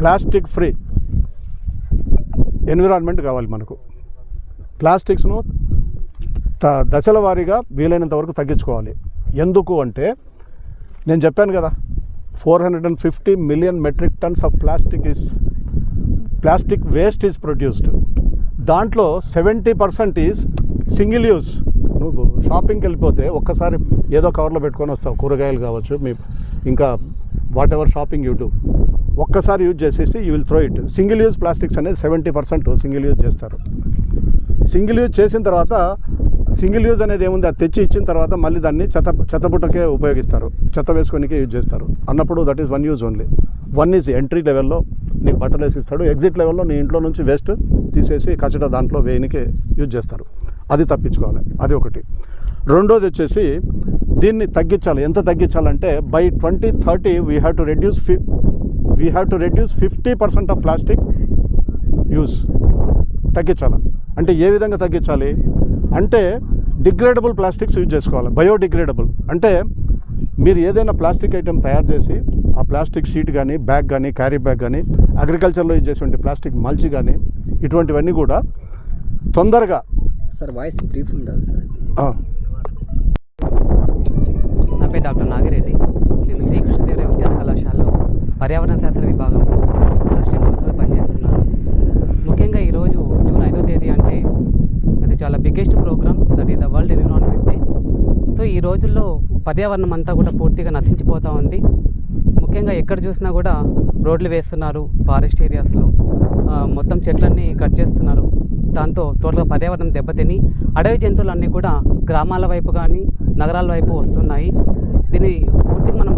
Plastic free environment కావాలి మనకు. ప్లాస్టిక్స్ను త దశల వారీగా వీలైనంత వరకు తగ్గించుకోవాలి. ఎందుకు అంటే నేను చెప్పాను కదా four hundred and fifty million metric tons of plastic is plastic waste is produced. దాంట్లో seventy percent is single use. నువ్వు షాపింగ్కి వెళ్ళిపోతే ఒక్కసారి ఏదో కవర్లో పెట్టుకొని వస్తావు. కూరగాయలు కావచ్చు మీ ఇంకా whatever shopping you do ఒక్కసారి యూజ్ చేసేసి you will throw it single use plastics అనేది సెవెంటీ పర్సెంట్ సింగిల్ యూజ్ చేస్తారు. సింగిల్ యూజ్ చేసిన తర్వాత సింగిల్ యూజ్ అనేది ఏముంది? అది తెచ్చి ఇచ్చిన తర్వాత మళ్ళీ దాన్ని చెత్త చెత్తబుట్టకే ఉపయోగిస్తారు. చెత్త వేసుకోనికే యూజ్ చేస్తారు. అన్నప్పుడు that is one use only one is entry లెవెల్లో నీకు బట్టలు వేసి ఇస్తాడు. ఎగ్జిట్ లెవెల్లో నీ ఇంట్లో నుంచి వేస్ట్ తీసేసి కచట దాంట్లో వేయనికి యూజ్ చేస్తారు. అది తప్పించుకోవాలి. అది ఒకటి. రెండోది వచ్చేసి దీన్ని తగ్గించాలి. ఎంత తగ్గించాలంటే by twenty thirty we have to reduce ఫి we have to reduce fifty percent of plastic use తగ్గించాలి? అంటే ఏ విధంగా తగ్గించాలి? అంటే డిగ్రేడబుల్ ప్లాస్టిక్స్ యూజ్ చేసుకోవాలి. బయోడిగ్రేడబుల్ అంటే మీరు ఏదైనా ప్లాస్టిక్ ఐటెం తయారు చేసి ఆ ప్లాస్టిక్ షీట్ కానీ బ్యాగ్ కానీ క్యారీ బ్యాగ్ కానీ అగ్రికల్చర్లో యూజ్ చేసేటువంటి ప్లాస్టిక్ మల్చి కానీ ఇటువంటివన్నీ కూడా తొందరగా సార్ వాయిస్ బ్రీఫ్ ఉండాలి సార్. నా పేరు డాక్టర్ నాగిరెడ్డి. పర్యావరణ శాస్త్ర విభాగం అసిస్టెంట్ ప్రొఫెసర్గా పనిచేస్తున్నాను ముఖ్యంగా ఈరోజు జూన్ ఐదో తేదీ అంటే అది చాలా biggest program that is the world environment day so ఈ రోజుల్లో పర్యావరణం అంతా కూడా పూర్తిగా నశించిపోతూ ఉంది. ముఖ్యంగా ఎక్కడ చూసినా కూడా రోడ్లు వేస్తున్నారు ఫారెస్ట్ ఏరియాస్లో మొత్తం చెట్లన్నీ కట్ చేస్తున్నారు. దాంతో టోటల్గా పర్యావరణం దెబ్బతిని అడవి జంతువులన్నీ కూడా గ్రామాల వైపు కానీ నగరాల వైపు వస్తున్నాయి. దీన్ని పూర్తిగా మనం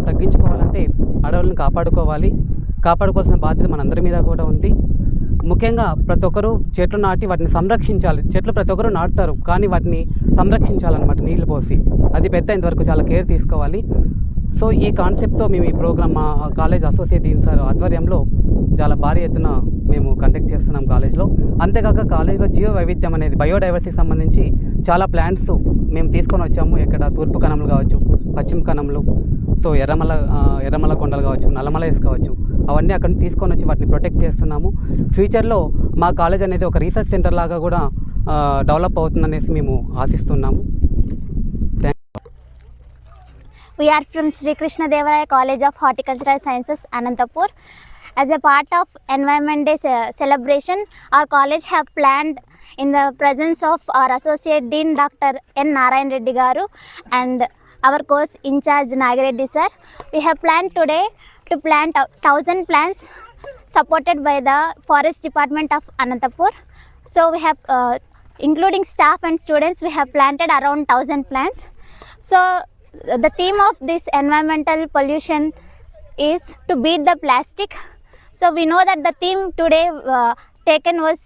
అడవులను కాపాడుకోవాలి. కాపాడుకోవాల్సిన బాధ్యత మనందరి మీద కూడా ఉంది. ముఖ్యంగా ప్రతి ఒక్కరూ చెట్లు నాటి వాటిని సంరక్షించాలి. చెట్లు ప్రతి ఒక్కరూ నాటుతారు. కానీ వాటిని సంరక్షించాలన్నమాట నీళ్ళు పోసి. అది పెద్ద ఇంతవరకు చాలా కేర్ తీసుకోవాలి. సో ఈ కాన్సెప్ట్తో మేము ఈ ప్రోగ్రామ్ మా కాలేజ్ అసోసియేట్ డీన్ సార్ ఆధ్వర్యంలో చాలా భారీ ఎత్తున మేము కండక్ట్ చేస్తున్నాం కాలేజ్లో. అంతేకాక కాలేజ్లో జీవ వైవిధ్యం అనేది బయోడైవర్సిటీకి సంబంధించి చాలా ప్లాంట్స్ మేము తీసుకొని వచ్చాము. ఇక్కడ తూర్పు కణములు కావచ్చు పశ్చిమ కణములు సో ఎర్రమల ఎర్రమల కొండలు కావచ్చు నల్లమలైస్ కావచ్చు అవన్నీ అక్కడ తీసుకొని వచ్చి వాటిని ప్రొటెక్ట్ చేస్తున్నాము. ఫ్యూచర్లో మా కాలేజ్ అనేది ఒక రీసెర్చ్ సెంటర్ లాగా కూడా డెవలప్ అవుతుందనేసి మేము ఆశిస్తున్నాము. We are from Sri Krishna Devaraya College of Horticultural Sciences, Anantapur. As a part of Environment Day celebration, our college have planned in the presence of our Associate Dean Dr. N. Narayan Reddy Garu and our course in charge Nagireddy sir. We have planned today to plant thousand plants supported by the Forest Department of Anantapur. So we have, uh, including staff and students, we have planted around thousand plants. So the theme of this environmental pollution is to beat the plastic. So we know that the theme today uh, taken was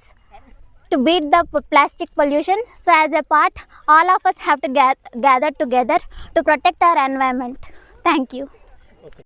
to beat the plastic pollution. So as a part, all of us have to ga- gather together to protect our environment. Thank you.